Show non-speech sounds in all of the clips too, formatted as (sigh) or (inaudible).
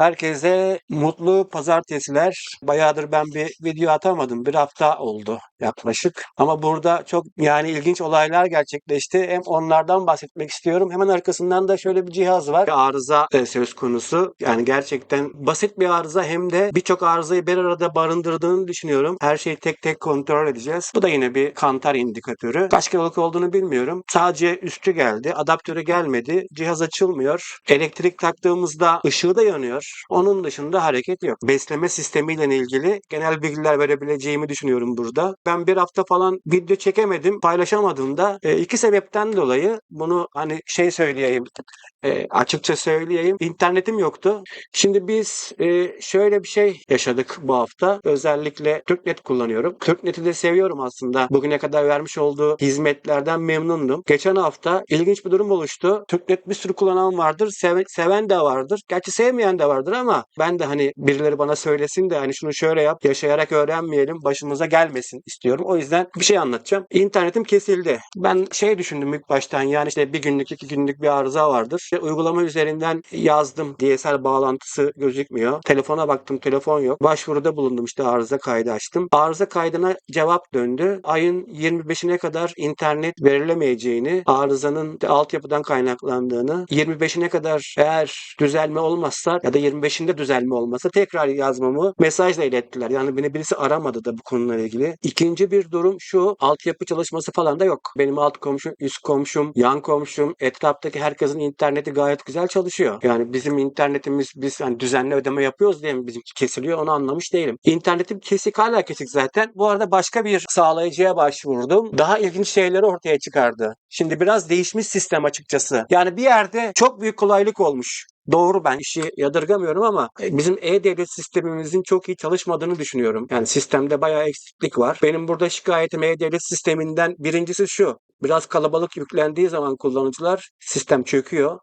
Herkese mutlu pazartesiler. Bayağıdır ben bir video atamadım. Bir hafta oldu yaklaşık. Ama burada çok yani ilginç olaylar gerçekleşti. Hem onlardan bahsetmek istiyorum. Hemen arkasından da şöyle bir cihaz var. Arıza e, söz konusu. Yani gerçekten basit bir arıza hem de birçok arızayı bir arada barındırdığını düşünüyorum. Her şeyi tek tek kontrol edeceğiz. Bu da yine bir kantar indikatörü. Kaç kiloluk olduğunu bilmiyorum. Sadece üstü geldi. Adaptörü gelmedi. Cihaz açılmıyor. Elektrik taktığımızda ışığı da yanıyor. Onun dışında hareket yok. Besleme sistemiyle ilgili genel bilgiler verebileceğimi düşünüyorum burada. Ben bir hafta falan video çekemedim, paylaşamadım da e, iki sebepten dolayı bunu hani şey söyleyeyim, e, açıkça söyleyeyim. İnternetim yoktu. Şimdi biz e, şöyle bir şey yaşadık bu hafta. Özellikle TürkNet kullanıyorum. TürkNet'i de seviyorum aslında. Bugüne kadar vermiş olduğu hizmetlerden memnundum. Geçen hafta ilginç bir durum oluştu. TürkNet bir sürü kullanan vardır. Seven, seven de vardır. Gerçi sevmeyen de vardır ama ben de hani birileri bana söylesin de hani şunu şöyle yap, yaşayarak öğrenmeyelim, başımıza gelmesin istiyorum. O yüzden bir şey anlatacağım. İnternetim kesildi. Ben şey düşündüm ilk baştan yani işte bir günlük, iki günlük bir arıza vardır. İşte uygulama üzerinden yazdım. DSL bağlantısı gözükmüyor. Telefona baktım, telefon yok. Başvuruda bulundum işte arıza kaydı açtım. Arıza kaydına cevap döndü. Ayın 25'ine kadar internet verilemeyeceğini, arızanın altyapıdan kaynaklandığını, 25'ine kadar eğer düzelme olmazsa ya da 25'inde düzelme olmasa tekrar yazmamı mesajla ilettiler. Yani beni birisi aramadı da bu konuyla ilgili. İkinci bir durum şu. Altyapı çalışması falan da yok. Benim alt komşum, üst komşum, yan komşum, etraftaki herkesin interneti gayet güzel çalışıyor. Yani bizim internetimiz biz hani düzenli ödeme yapıyoruz diye mi bizimki kesiliyor onu anlamış değilim. İnternetim kesik hala kesik zaten. Bu arada başka bir sağlayıcıya başvurdum. Daha ilginç şeyleri ortaya çıkardı. Şimdi biraz değişmiş sistem açıkçası. Yani bir yerde çok büyük kolaylık olmuş. Doğru ben işi yadırgamıyorum ama e, bizim e-devlet sistemimizin çok iyi çalışmadığını düşünüyorum. Yani sistemde bayağı eksiklik var. Benim burada şikayetim e-devlet sisteminden birincisi şu. Biraz kalabalık yüklendiği zaman kullanıcılar sistem çöküyor.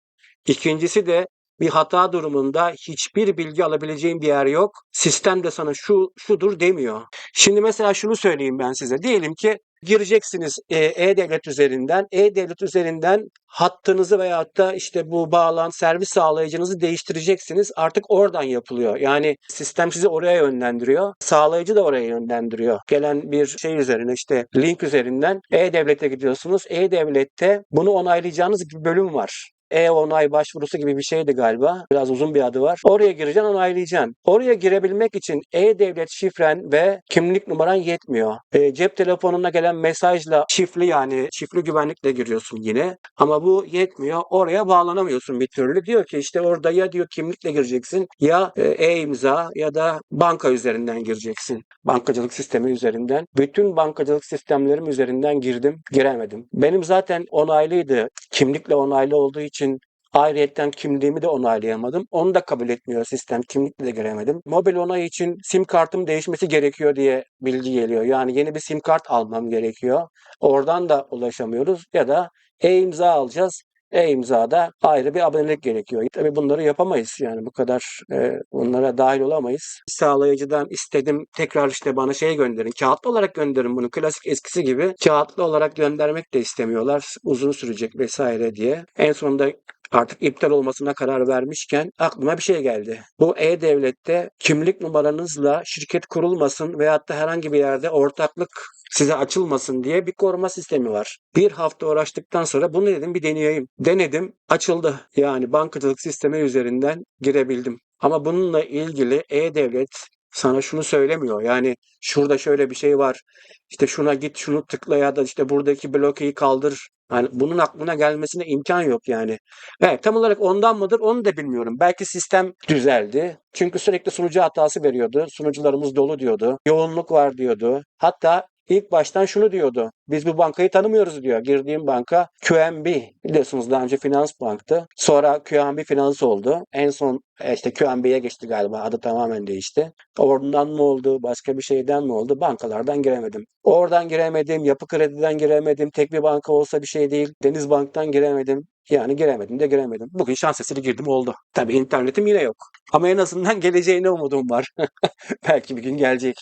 İkincisi de bir hata durumunda hiçbir bilgi alabileceğin bir yer yok. Sistem de sana şu şudur demiyor. Şimdi mesela şunu söyleyeyim ben size. Diyelim ki gireceksiniz e, e-devlet üzerinden. E-devlet üzerinden hattınızı veyahut da işte bu bağlan servis sağlayıcınızı değiştireceksiniz. Artık oradan yapılıyor. Yani sistem sizi oraya yönlendiriyor. Sağlayıcı da oraya yönlendiriyor. Gelen bir şey üzerine işte link üzerinden e-devlete gidiyorsunuz. E-devlette bunu onaylayacağınız bir bölüm var e-onay başvurusu gibi bir şeydi galiba. Biraz uzun bir adı var. Oraya gireceksin, onaylayacaksın. Oraya girebilmek için e-devlet şifren ve kimlik numaran yetmiyor. E, cep telefonuna gelen mesajla şifreli yani şifreli güvenlikle giriyorsun yine. Ama bu yetmiyor. Oraya bağlanamıyorsun bir türlü. Diyor ki işte orada ya diyor kimlikle gireceksin ya e, e-imza ya da banka üzerinden gireceksin. Bankacılık sistemi üzerinden. Bütün bankacılık sistemlerim üzerinden girdim, giremedim. Benim zaten onaylıydı. Kimlikle onaylı olduğu için için ayrıyetten kimliğimi de onaylayamadım. Onu da kabul etmiyor sistem. Kimlikle de giremedim. Mobil onay için sim kartım değişmesi gerekiyor diye bilgi geliyor. Yani yeni bir sim kart almam gerekiyor. Oradan da ulaşamıyoruz ya da e-imza alacağız. E-imzada ayrı bir abonelik gerekiyor. Tabii bunları yapamayız yani bu kadar e, bunlara dahil olamayız. Sağlayıcıdan istedim tekrar işte bana şey gönderin. Kağıtlı olarak gönderin bunu. Klasik eskisi gibi kağıtlı olarak göndermek de istemiyorlar. Uzun sürecek vesaire diye. En sonunda artık iptal olmasına karar vermişken aklıma bir şey geldi. Bu e-devlette kimlik numaranızla şirket kurulmasın veyahut da herhangi bir yerde ortaklık size açılmasın diye bir koruma sistemi var. Bir hafta uğraştıktan sonra bunu dedim bir deneyeyim. Denedim açıldı. Yani bankacılık sistemi üzerinden girebildim. Ama bununla ilgili e-devlet sana şunu söylemiyor. Yani şurada şöyle bir şey var. İşte şuna git şunu tıkla ya da işte buradaki blokeyi kaldır. Yani bunun aklına gelmesine imkan yok yani. Evet tam olarak ondan mıdır onu da bilmiyorum. Belki sistem düzeldi. Çünkü sürekli sunucu hatası veriyordu. Sunucularımız dolu diyordu. Yoğunluk var diyordu. Hatta ilk baştan şunu diyordu. Biz bu bankayı tanımıyoruz diyor. Girdiğim banka QNB. Biliyorsunuz daha önce Finans Bank'tı. Sonra QNB Finans oldu. En son e, işte QNB'ye geçti galiba. Adı tamamen değişti. Oradan mı oldu? Başka bir şeyden mi oldu? Bankalardan giremedim. Oradan giremedim. Yapı Kredi'den giremedim. Tek bir banka olsa bir şey değil. Deniz Bank'tan giremedim. Yani giremedim de giremedim. Bugün şans eseri girdim oldu. Tabii internetim yine yok. Ama en azından (laughs) geleceğine umudum var. (laughs) Belki bir gün gelecek.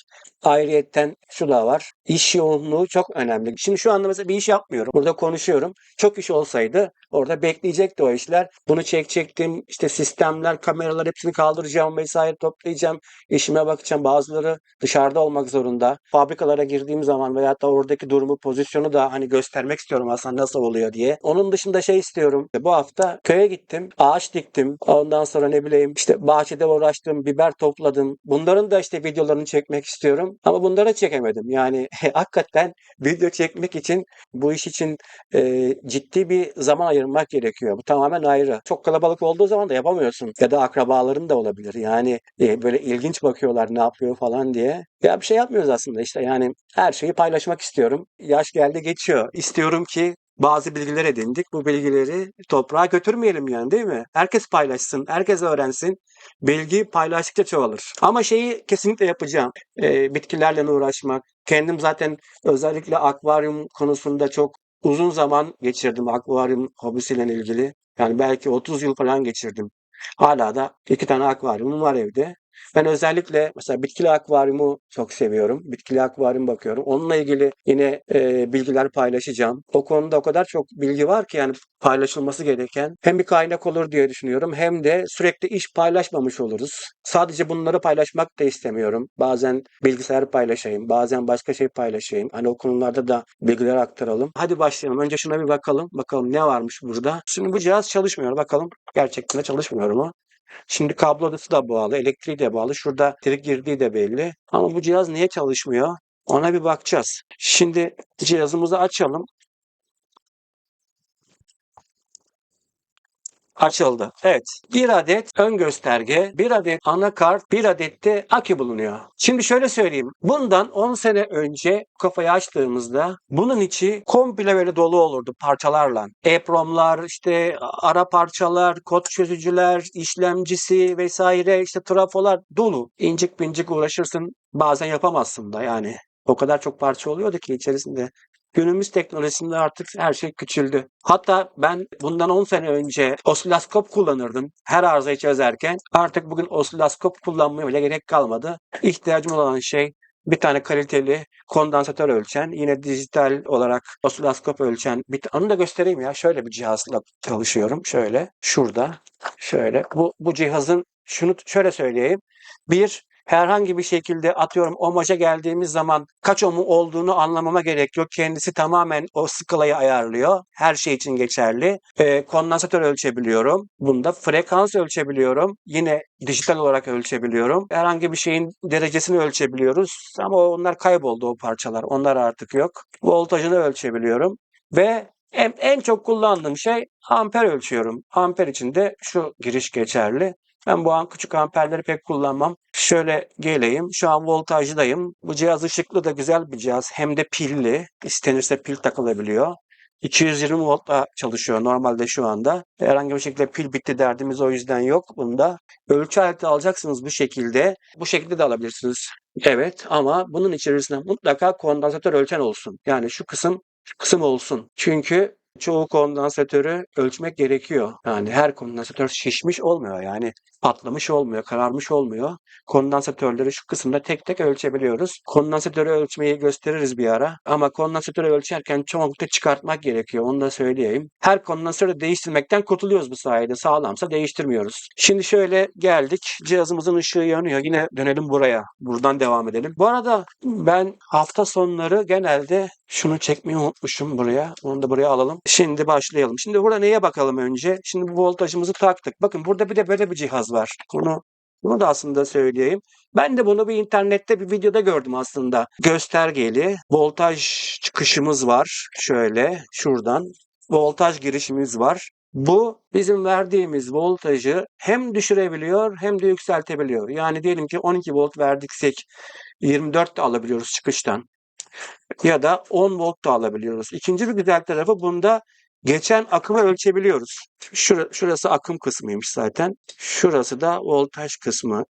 Ayrıyetten şu da var. İş yoğunluğu çok önemli. Şimdi şu anda mesela bir iş yapmıyorum. Burada konuşuyorum. Çok iş olsaydı orada bekleyecekti o işler. Bunu çekecektim. İşte sistemler, kameralar hepsini kaldıracağım vesaire toplayacağım. İşime bakacağım. Bazıları dışarıda olmak zorunda. Fabrikalara girdiğim zaman veya da oradaki durumu, pozisyonu da hani göstermek istiyorum aslında nasıl oluyor diye. Onun dışında şey istiyorum. Bu hafta köye gittim. Ağaç diktim. Ondan sonra ne bileyim işte bahçede uğraştım. Biber topladım. Bunların da işte videolarını çekmek istiyorum. Ama bunları çekemedim. Yani (laughs) hakikaten video çekmek için bu iş için e, ciddi bir zaman ayırmak gerekiyor. Bu tamamen ayrı. Çok kalabalık olduğu zaman da yapamıyorsun. Ya da akrabaların da olabilir. Yani e, böyle ilginç bakıyorlar ne yapıyor falan diye. Ya bir şey yapmıyoruz aslında işte yani her şeyi paylaşmak istiyorum. Yaş geldi geçiyor. İstiyorum ki bazı bilgiler edindik. Bu bilgileri toprağa götürmeyelim yani değil mi? Herkes paylaşsın, herkes öğrensin. Bilgi paylaştıkça çoğalır. Ama şeyi kesinlikle yapacağım. Ee, bitkilerle uğraşmak. Kendim zaten özellikle akvaryum konusunda çok uzun zaman geçirdim akvaryum hobisiyle ilgili. Yani belki 30 yıl falan geçirdim. Hala da iki tane akvaryumum var evde. Ben özellikle mesela bitkili akvaryumu çok seviyorum. Bitkili akvaryum bakıyorum. Onunla ilgili yine e, bilgiler paylaşacağım. O konuda o kadar çok bilgi var ki yani paylaşılması gereken. Hem bir kaynak olur diye düşünüyorum hem de sürekli iş paylaşmamış oluruz. Sadece bunları paylaşmak da istemiyorum. Bazen bilgisayar paylaşayım, bazen başka şey paylaşayım. Hani o konularda da bilgiler aktaralım. Hadi başlayalım. Önce şuna bir bakalım. Bakalım ne varmış burada. Şimdi bu cihaz çalışmıyor. Bakalım gerçekten çalışmıyor mu? Şimdi kablosu da bağlı, elektriği de bağlı. Şurada elektrik girdiği de belli. Ama bu cihaz niye çalışmıyor? Ona bir bakacağız. Şimdi cihazımızı açalım. Açıldı. Evet. Bir adet ön gösterge, bir adet anakart, bir adet de akü bulunuyor. Şimdi şöyle söyleyeyim. Bundan 10 sene önce kafayı açtığımızda bunun içi komple böyle dolu olurdu parçalarla. EEPROM'lar, işte ara parçalar, kod çözücüler, işlemcisi vesaire, işte trafolar dolu. İncik pincik uğraşırsın. Bazen yapamazsın da yani. O kadar çok parça oluyordu ki içerisinde. Günümüz teknolojisinde artık her şey küçüldü. Hatta ben bundan 10 sene önce osiloskop kullanırdım her arızayı çözerken. Artık bugün osiloskop kullanmaya bile gerek kalmadı. İhtiyacım olan şey bir tane kaliteli kondansatör ölçen, yine dijital olarak osiloskop ölçen, bir onu da göstereyim ya. Şöyle bir cihazla çalışıyorum. Şöyle, şurada, şöyle. Bu, bu cihazın şunu şöyle söyleyeyim. Bir, herhangi bir şekilde atıyorum omaja geldiğimiz zaman kaç omu olduğunu anlamama gerek yok. Kendisi tamamen o skalayı ayarlıyor. Her şey için geçerli. Ee, kondansatör ölçebiliyorum. Bunda frekans ölçebiliyorum. Yine dijital olarak ölçebiliyorum. Herhangi bir şeyin derecesini ölçebiliyoruz. Ama onlar kayboldu o parçalar. Onlar artık yok. Voltajını ölçebiliyorum. Ve en, en çok kullandığım şey amper ölçüyorum. Amper için de şu giriş geçerli. Ben bu an küçük amperleri pek kullanmam. Şöyle geleyim. Şu an voltajdayım. Bu cihaz ışıklı da güzel bir cihaz. Hem de pilli. İstenirse pil takılabiliyor. 220 voltla çalışıyor normalde şu anda. Herhangi bir şekilde pil bitti derdimiz o yüzden yok bunda. Ölçü aleti alacaksınız bu şekilde. Bu şekilde de alabilirsiniz. Evet ama bunun içerisinde mutlaka kondansatör ölçen olsun. Yani şu kısım kısım olsun. Çünkü çoğu kondansatörü ölçmek gerekiyor. Yani her kondansatör şişmiş olmuyor. Yani patlamış olmuyor, kararmış olmuyor. Kondansatörleri şu kısımda tek tek ölçebiliyoruz. Kondansatörü ölçmeyi gösteririz bir ara. Ama kondansatörü ölçerken çoğunlukla çıkartmak gerekiyor. Onu da söyleyeyim. Her kondansatörü değiştirmekten kurtuluyoruz bu sayede. Sağlamsa değiştirmiyoruz. Şimdi şöyle geldik. Cihazımızın ışığı yanıyor. Yine dönelim buraya. Buradan devam edelim. Bu arada ben hafta sonları genelde şunu çekmeyi unutmuşum buraya. Onu da buraya alalım. Şimdi başlayalım. Şimdi burada neye bakalım önce? Şimdi bu voltajımızı taktık. Bakın burada bir de böyle bir cihaz var. Bunu bunu da aslında söyleyeyim. Ben de bunu bir internette bir videoda gördüm aslında. Göstergeli voltaj çıkışımız var. Şöyle şuradan voltaj girişimiz var. Bu bizim verdiğimiz voltajı hem düşürebiliyor hem de yükseltebiliyor. Yani diyelim ki 12 volt verdiksek 24 de alabiliyoruz çıkıştan. Ya da 10 volt da alabiliyoruz. İkinci bir güzel tarafı bunda geçen akımı ölçebiliyoruz. Şura- şurası akım kısmıymış zaten. Şurası da voltaj kısmı.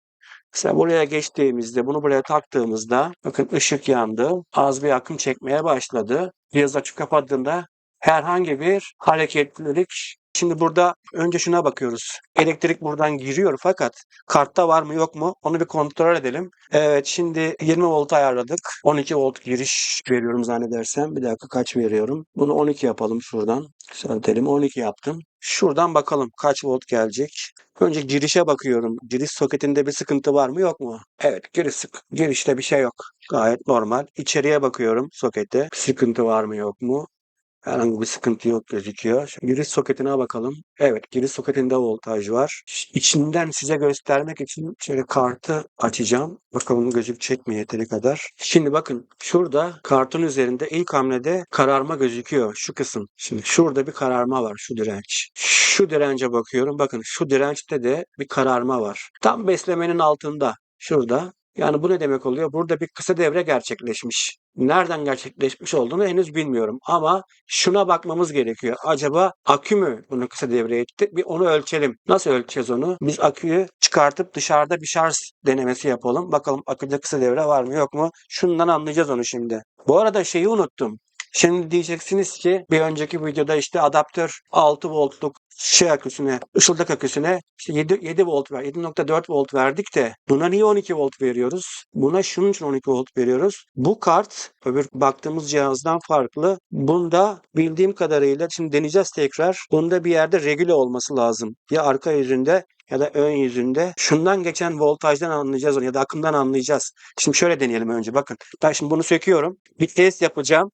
Mesela buraya geçtiğimizde, bunu buraya taktığımızda bakın ışık yandı. Az bir akım çekmeye başladı. Cihaz açıp kapattığında herhangi bir hareketlilik Şimdi burada önce şuna bakıyoruz. Elektrik buradan giriyor fakat kartta var mı yok mu onu bir kontrol edelim. Evet şimdi 20 volt ayarladık. 12 volt giriş veriyorum zannedersem. Bir dakika kaç veriyorum? Bunu 12 yapalım şuradan. Yükseltelim. 12 yaptım. Şuradan bakalım kaç volt gelecek. Önce girişe bakıyorum. Giriş soketinde bir sıkıntı var mı yok mu? Evet giriş sık. Girişte bir şey yok. Gayet normal. İçeriye bakıyorum sokete. Sıkıntı var mı yok mu? Herhangi bir sıkıntı yok gözüküyor. Şimdi Giriş soketine bakalım. Evet giriş soketinde voltaj var. İçinden size göstermek için şöyle kartı açacağım. Bakalım gözükecek mi yeteri kadar. Şimdi bakın şurada kartın üzerinde ilk hamlede kararma gözüküyor. Şu kısım. Şimdi şurada bir kararma var. Şu direnç. Şu dirence bakıyorum. Bakın şu dirençte de bir kararma var. Tam beslemenin altında. Şurada. Yani bu ne demek oluyor? Burada bir kısa devre gerçekleşmiş. Nereden gerçekleşmiş olduğunu henüz bilmiyorum. Ama şuna bakmamız gerekiyor. Acaba akü mü bunu kısa devre etti? Bir onu ölçelim. Nasıl ölçeceğiz onu? Biz aküyü çıkartıp dışarıda bir şarj denemesi yapalım. Bakalım aküde kısa devre var mı yok mu? Şundan anlayacağız onu şimdi. Bu arada şeyi unuttum. Şimdi diyeceksiniz ki bir önceki videoda işte adaptör 6 voltluk şey aküsüne, ışıldak aküsüne işte 7, 7 volt ver, 7.4 volt verdik de buna niye 12 volt veriyoruz? Buna şunun için 12 volt veriyoruz. Bu kart öbür baktığımız cihazdan farklı. Bunda bildiğim kadarıyla şimdi deneyeceğiz tekrar. Bunda bir yerde regüle olması lazım. Ya arka yüzünde ya da ön yüzünde. Şundan geçen voltajdan anlayacağız onu ya da akımdan anlayacağız. Şimdi şöyle deneyelim önce bakın. Ben şimdi bunu söküyorum. Bir test yapacağım.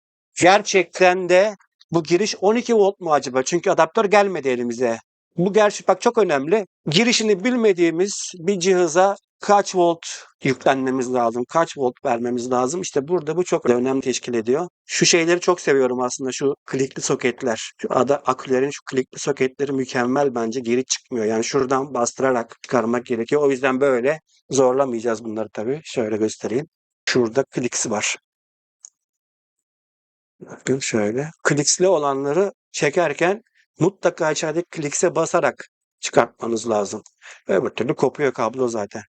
Gerçekten de bu giriş 12 volt mu acaba? Çünkü adaptör gelmedi elimize. Bu gerçi bak çok önemli. Girişini bilmediğimiz bir cihaza kaç volt yüklenmemiz lazım, kaç volt vermemiz lazım. İşte burada bu çok önemli teşkil ediyor. Şu şeyleri çok seviyorum aslında şu klikli soketler. Şu ada akülerin şu klikli soketleri mükemmel bence geri çıkmıyor. Yani şuradan bastırarak çıkarmak gerekiyor. O yüzden böyle zorlamayacağız bunları tabii. Şöyle göstereyim. Şurada kliksi var. Bakın şöyle. Kliksli olanları çekerken mutlaka içerideki klikse basarak çıkartmanız lazım. Öbür türlü kopuyor kablo zaten.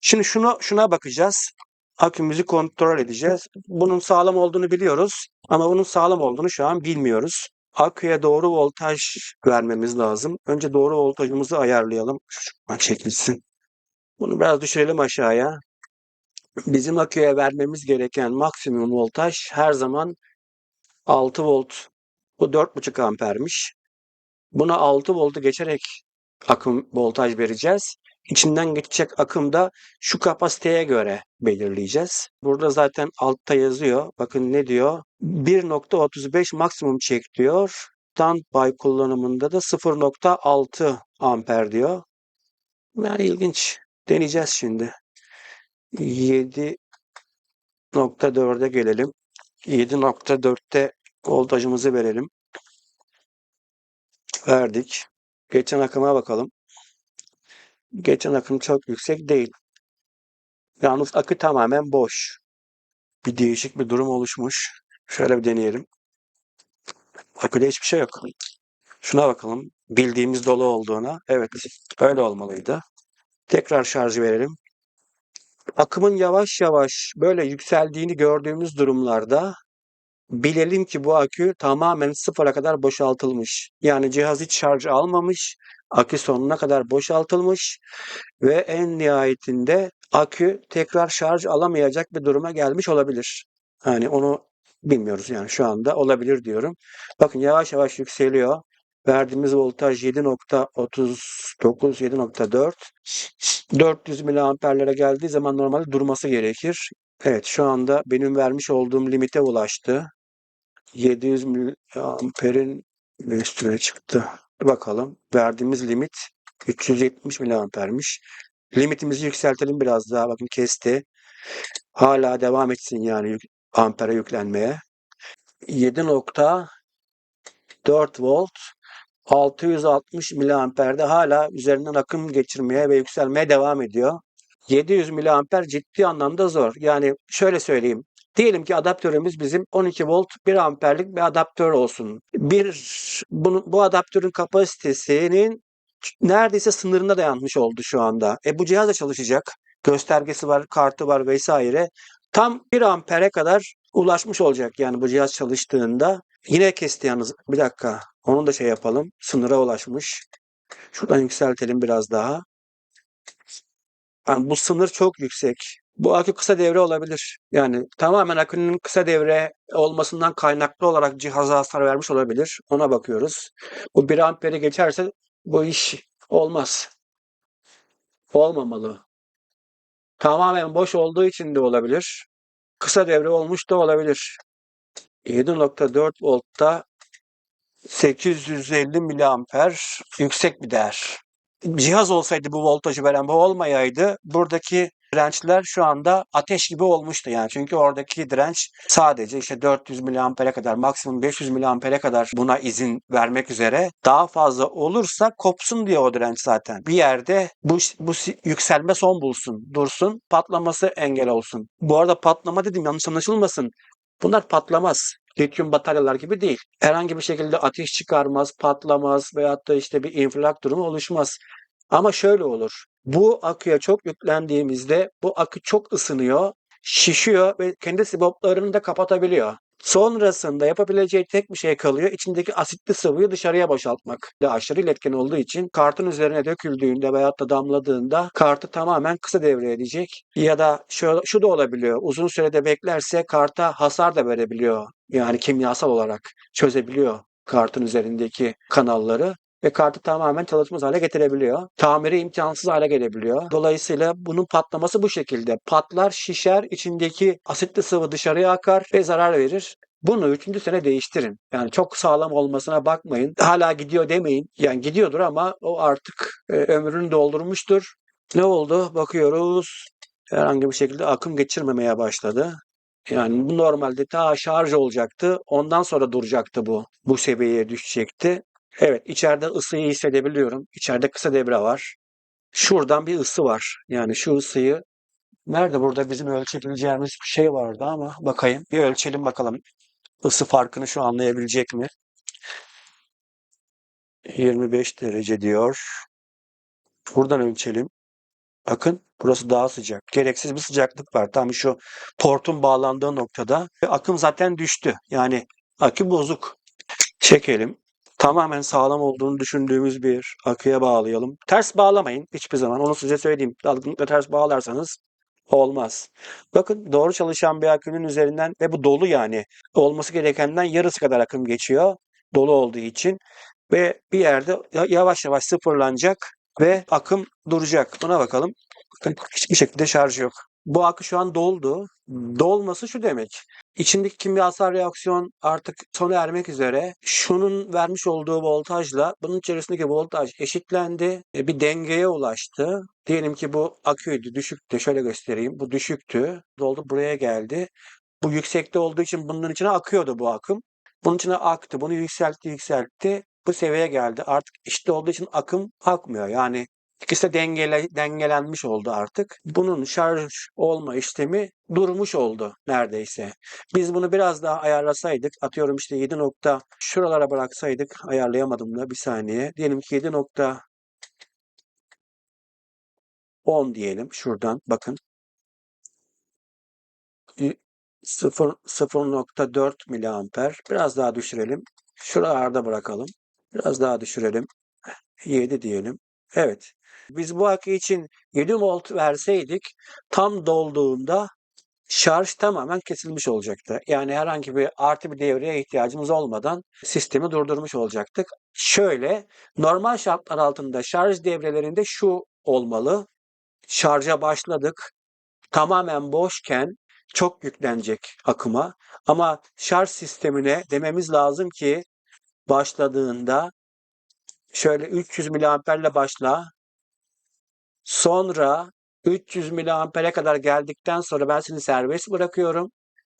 Şimdi şuna, şuna bakacağız. Akümüzü kontrol edeceğiz. Bunun sağlam olduğunu biliyoruz ama bunun sağlam olduğunu şu an bilmiyoruz. Aküye doğru voltaj vermemiz lazım. Önce doğru voltajımızı ayarlayalım. Şuradan çekilsin. Bunu biraz düşürelim aşağıya. Bizim aküye vermemiz gereken maksimum voltaj her zaman 6 volt. Bu 4,5 ampermiş. Buna 6 voltu geçerek akım voltaj vereceğiz. İçinden geçecek akım da şu kapasiteye göre belirleyeceğiz. Burada zaten altta yazıyor. Bakın ne diyor? 1.35 maksimum çek diyor. Standby kullanımında da 0.6 amper diyor. Yani ilginç. Deneyeceğiz şimdi. 7.4'e gelelim. 7.4'te voltajımızı verelim. Verdik. Geçen akıma bakalım. Geçen akım çok yüksek değil. Yalnız akü tamamen boş. Bir değişik bir durum oluşmuş. Şöyle bir deneyelim. Aküde hiçbir şey yok. Şuna bakalım. Bildiğimiz dolu olduğuna. Evet, öyle olmalıydı. Tekrar şarj verelim. Akımın yavaş yavaş böyle yükseldiğini gördüğümüz durumlarda bilelim ki bu akü tamamen sıfıra kadar boşaltılmış. Yani cihaz hiç şarj almamış, akü sonuna kadar boşaltılmış ve en nihayetinde akü tekrar şarj alamayacak bir duruma gelmiş olabilir. Yani onu bilmiyoruz yani şu anda olabilir diyorum. Bakın yavaş yavaş yükseliyor. Verdiğimiz voltaj 7.39, 7.4. 400 miliamperlere geldiği zaman normalde durması gerekir. Evet şu anda benim vermiş olduğum limite ulaştı. 700 miliamperin üstüne çıktı. Bakalım. Verdiğimiz limit 370 miliampermiş. Limitimizi yükseltelim biraz daha. Bakın kesti. Hala devam etsin yani ampere yüklenmeye. 7.4 volt 660 miliamperde hala üzerinden akım geçirmeye ve yükselmeye devam ediyor. 700 miliamper ciddi anlamda zor. Yani şöyle söyleyeyim. Diyelim ki adaptörümüz bizim 12 volt 1 amperlik bir adaptör olsun. Bir bunu, bu adaptörün kapasitesinin neredeyse sınırına dayanmış oldu şu anda. E bu cihaz da çalışacak. Göstergesi var, kartı var vesaire. Tam 1 ampere kadar ulaşmış olacak yani bu cihaz çalıştığında. Yine kesti yalnız. Bir dakika. Onu da şey yapalım. Sınıra ulaşmış. Şuradan yükseltelim biraz daha. Yani bu sınır çok yüksek. Bu akü kısa devre olabilir. Yani tamamen akünün kısa devre olmasından kaynaklı olarak cihaza hasar vermiş olabilir. Ona bakıyoruz. Bu 1 amperi geçerse bu iş olmaz. Olmamalı. Tamamen boş olduğu için de olabilir. Kısa devre olmuş da olabilir. 7.4 voltta 850 miliamper yüksek bir değer. Cihaz olsaydı bu voltajı veren bu olmayaydı buradaki dirençler şu anda ateş gibi olmuştu yani. Çünkü oradaki direnç sadece işte 400 miliampere kadar maksimum 500 miliampere kadar buna izin vermek üzere. Daha fazla olursa kopsun diye o direnç zaten. Bir yerde bu, bu yükselme son bulsun, dursun, patlaması engel olsun. Bu arada patlama dedim yanlış anlaşılmasın. Bunlar patlamaz. Lityum bataryalar gibi değil. Herhangi bir şekilde ateş çıkarmaz, patlamaz veyahut da işte bir infilak durumu oluşmaz. Ama şöyle olur. Bu aküye çok yüklendiğimizde bu akü çok ısınıyor, şişiyor ve kendi siboplarını da kapatabiliyor. Sonrasında yapabileceği tek bir şey kalıyor. İçindeki asitli sıvıyı dışarıya boşaltmak. Aşırı iletken olduğu için kartın üzerine döküldüğünde veyahut da damladığında kartı tamamen kısa devre edecek. Ya da şu, şu da olabiliyor. Uzun sürede beklerse karta hasar da verebiliyor. Yani kimyasal olarak çözebiliyor kartın üzerindeki kanalları ve kartı tamamen çalışmaz hale getirebiliyor. Tamiri imkansız hale gelebiliyor. Dolayısıyla bunun patlaması bu şekilde. Patlar, şişer, içindeki asitli sıvı dışarıya akar ve zarar verir. Bunu üçüncü sene değiştirin. Yani çok sağlam olmasına bakmayın. Hala gidiyor demeyin. Yani gidiyordur ama o artık e, ömrünü doldurmuştur. Ne oldu? Bakıyoruz. Herhangi bir şekilde akım geçirmemeye başladı. Yani bu normalde ta şarj olacaktı. Ondan sonra duracaktı bu. Bu seviyeye düşecekti. Evet içeride ısıyı hissedebiliyorum. İçeride kısa devre var. Şuradan bir ısı var. Yani şu ısıyı nerede burada bizim ölçebileceğimiz bir şey vardı ama bakayım. Bir ölçelim bakalım. Isı farkını şu anlayabilecek mi? 25 derece diyor. Buradan ölçelim. Bakın burası daha sıcak. Gereksiz bir sıcaklık var. Tam şu portun bağlandığı noktada. Akım zaten düştü. Yani akü bozuk. Çekelim tamamen sağlam olduğunu düşündüğümüz bir akıya bağlayalım. Ters bağlamayın hiçbir zaman. Onu size söyleyeyim. Dalgınlıkla ters bağlarsanız olmaz. Bakın doğru çalışan bir akünün üzerinden ve bu dolu yani olması gerekenden yarısı kadar akım geçiyor. Dolu olduğu için ve bir yerde yavaş yavaş sıfırlanacak ve akım duracak. Buna bakalım. Bakın hiçbir şekilde şarj yok. Bu akü şu an doldu. Dolması şu demek. İçindeki kimyasal reaksiyon artık sona ermek üzere. Şunun vermiş olduğu voltajla bunun içerisindeki voltaj eşitlendi. Bir dengeye ulaştı. Diyelim ki bu aküydü, düşüktü. Şöyle göstereyim. Bu düşüktü. Doldu buraya geldi. Bu yüksekte olduğu için bunun içine akıyordu bu akım. Bunun içine aktı. Bunu yükseltti, yükseltti. Bu seviyeye geldi. Artık işte olduğu için akım akmıyor. Yani İkisi de dengele, dengelenmiş oldu artık. Bunun şarj olma işlemi durmuş oldu neredeyse. Biz bunu biraz daha ayarlasaydık, atıyorum işte 7 nokta şuralara bıraksaydık, ayarlayamadım da bir saniye. Diyelim ki 7 nokta 10 diyelim şuradan bakın. 0 0.4 miliamper. Biraz daha düşürelim. Şuralarda bırakalım. Biraz daha düşürelim. 7 diyelim. Evet. Biz bu akü için 7 volt verseydik tam dolduğunda şarj tamamen kesilmiş olacaktı. Yani herhangi bir artı bir devreye ihtiyacımız olmadan sistemi durdurmuş olacaktık. Şöyle normal şartlar altında şarj devrelerinde şu olmalı. Şarja başladık. Tamamen boşken çok yüklenecek akıma. Ama şarj sistemine dememiz lazım ki başladığında şöyle 300 miliamperle başla. Sonra 300 miliampere kadar geldikten sonra ben seni serbest bırakıyorum.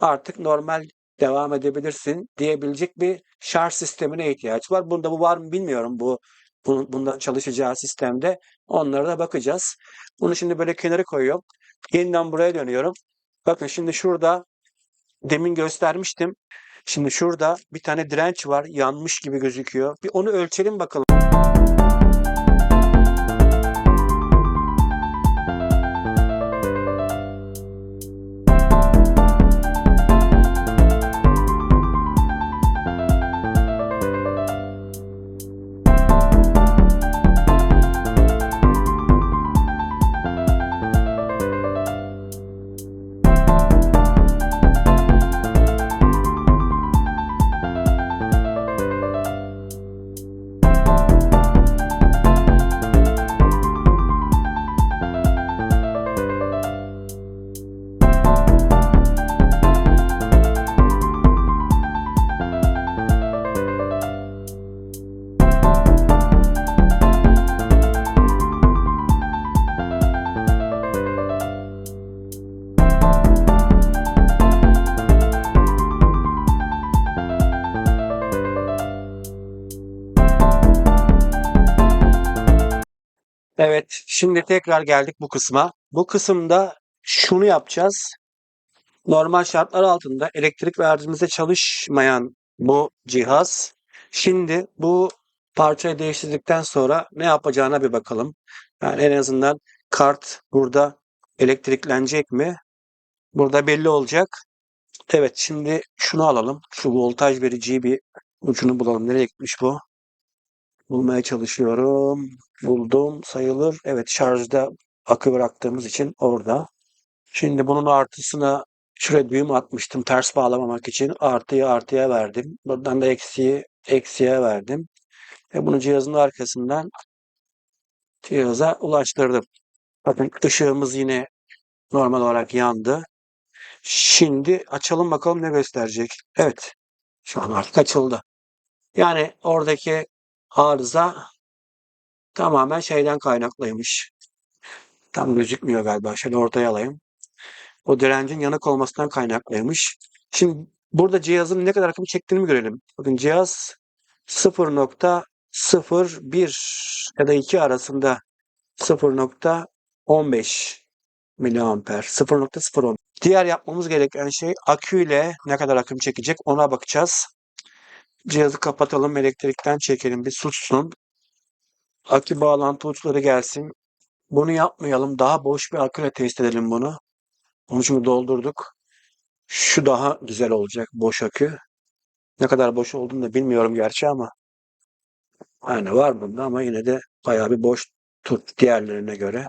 Artık normal devam edebilirsin diyebilecek bir şarj sistemine ihtiyaç var. Bunda bu var mı bilmiyorum bu bundan çalışacağı sistemde. Onlara da bakacağız. Bunu şimdi böyle kenara koyuyorum. Yeniden buraya dönüyorum. Bakın şimdi şurada demin göstermiştim. Şimdi şurada bir tane direnç var. Yanmış gibi gözüküyor. Bir onu ölçelim bakalım. Şimdi tekrar geldik bu kısma. Bu kısımda şunu yapacağız. Normal şartlar altında elektrik verdiğimizde çalışmayan bu cihaz şimdi bu parçayı değiştirdikten sonra ne yapacağına bir bakalım. Yani en azından kart burada elektriklenecek mi? Burada belli olacak. Evet şimdi şunu alalım. Şu voltaj vericiyi bir ucunu bulalım. Nereye gitmiş bu? Bulmaya çalışıyorum. Buldum sayılır. Evet şarjda akü bıraktığımız için orada. Şimdi bunun artısına şuraya düğüm atmıştım ters bağlamamak için. Artıyı artıya verdim. Buradan da eksiği eksiye verdim. Ve bunu cihazın arkasından cihaza ulaştırdım. Bakın ışığımız yine normal olarak yandı. Şimdi açalım bakalım ne gösterecek. Evet. Şu an artık açıldı. Yani oradaki arıza tamamen şeyden kaynaklıymış. Tam gözükmüyor galiba. Şöyle ortaya alayım. O direncin yanık olmasından kaynaklıymış. Şimdi burada cihazın ne kadar akım çektiğini görelim? Bakın cihaz 0.01 ya da 2 arasında 0.15 miliamper 0.010. Diğer yapmamız gereken şey aküyle ne kadar akım çekecek ona bakacağız. Cihazı kapatalım, elektrikten çekelim, bir sussun. Akü bağlantı uçları gelsin. Bunu yapmayalım. Daha boş bir aküyle test edelim bunu. Onu şimdi doldurduk. Şu daha güzel olacak boş akü. Ne kadar boş olduğunu da bilmiyorum gerçi ama yani var bunda ama yine de bayağı bir boş tut diğerlerine göre.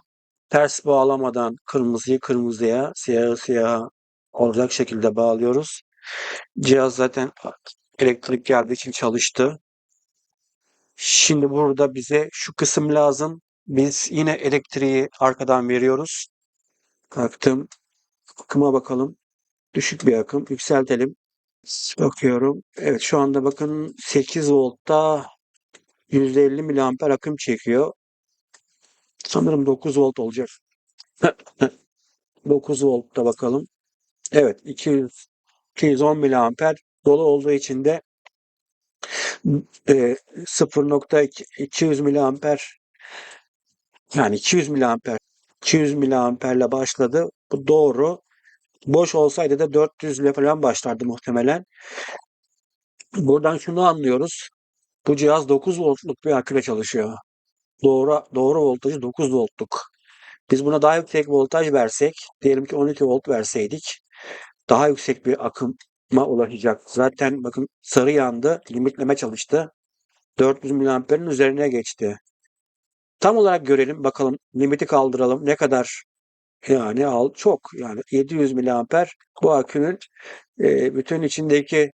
Ters bağlamadan kırmızıyı kırmızıya, siyahı siyaha olacak şekilde bağlıyoruz. Cihaz zaten elektrik geldiği için çalıştı. Şimdi burada bize şu kısım lazım. Biz yine elektriği arkadan veriyoruz. Kalktım. Akıma bakalım. Düşük bir akım. Yükseltelim. Bakıyorum. Evet şu anda bakın 8 voltta %50 miliamper akım çekiyor. Sanırım 9 volt olacak. (laughs) 9 voltta bakalım. Evet 200 210 miliamper dolu olduğu için de e, 0.200 miliamper yani 200 miliamper 200 miliamperle başladı. Bu doğru. Boş olsaydı da 400 ile falan başlardı muhtemelen. Buradan şunu anlıyoruz. Bu cihaz 9 voltluk bir aküyle çalışıyor. Doğru doğru voltajı 9 voltluk. Biz buna daha yüksek voltaj versek, diyelim ki 12 volt verseydik daha yüksek bir akıma ulaşacak. Zaten bakın sarı yandı, limitleme çalıştı. 400 miliamperin üzerine geçti. Tam olarak görelim bakalım limiti kaldıralım ne kadar yani al çok yani 700 miliamper bu akünün e, bütün içindeki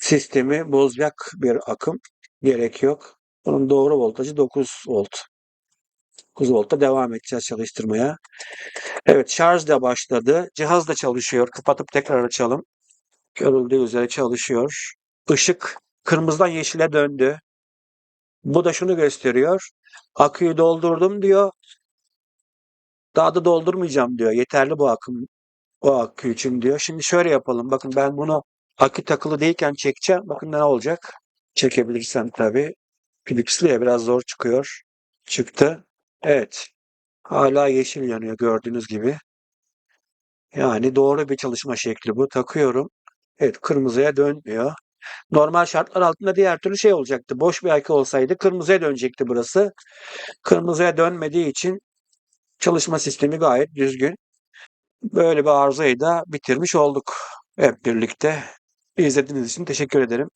sistemi bozacak bir akım gerek yok. Bunun doğru voltajı 9 volt. 9 voltta devam edeceğiz çalıştırmaya. Evet şarj da başladı. Cihaz da çalışıyor. Kapatıp tekrar açalım. Görüldüğü üzere çalışıyor. Işık kırmızıdan yeşile döndü. Bu da şunu gösteriyor. Aküyü doldurdum diyor. Daha da doldurmayacağım diyor. Yeterli bu akım o akü için diyor. Şimdi şöyle yapalım. Bakın ben bunu akü takılı değilken çekeceğim. Bakın ne olacak. Çekebilirsem tabii. Philips'li ya biraz zor çıkıyor. Çıktı. Evet. Hala yeşil yanıyor gördüğünüz gibi. Yani doğru bir çalışma şekli bu. Takıyorum. Evet kırmızıya dönmüyor. Normal şartlar altında diğer türlü şey olacaktı. Boş bir akü olsaydı kırmızıya dönecekti burası. Kırmızıya dönmediği için çalışma sistemi gayet düzgün. Böyle bir arızayı da bitirmiş olduk hep birlikte. İzlediğiniz için teşekkür ederim.